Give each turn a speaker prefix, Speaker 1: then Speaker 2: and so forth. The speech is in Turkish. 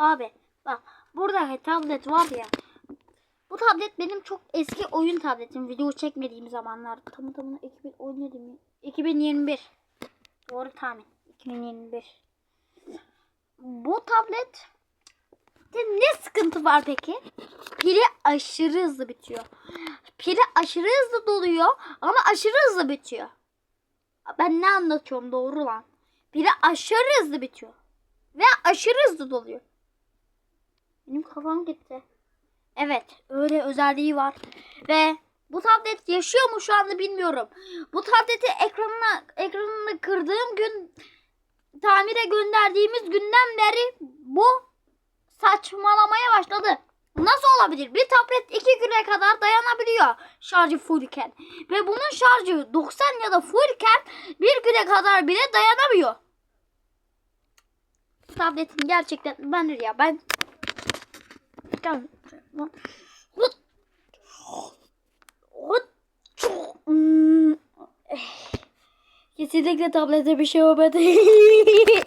Speaker 1: Abi bak buradaki tablet var ya. Bu tablet benim çok eski oyun tabletim. Video çekmediğim zamanlar. Tamı tamına 2017 mi? 2021. Doğru tahmin. 2021. Bu tablet ne sıkıntı var peki? Pili aşırı hızlı bitiyor. Pili aşırı hızlı doluyor ama aşırı hızlı bitiyor. Ben ne anlatıyorum doğru lan. Pili aşırı hızlı bitiyor. Ve aşırı hızlı doluyor. Benim kafam gitti. Evet öyle özelliği var. Ve bu tablet yaşıyor mu şu anda bilmiyorum. Bu tableti ekranına ekranını kırdığım gün tamire gönderdiğimiz günden beri bu saçmalamaya başladı. Nasıl olabilir? Bir tablet iki güne kadar dayanabiliyor şarjı fullken. Ve bunun şarjı 90 ya da fullken bir güne kadar bile dayanamıyor. Tabletin gerçekten ben ya ben Hıt. Hmm. Kesinlikle tablete bir şey olmadı.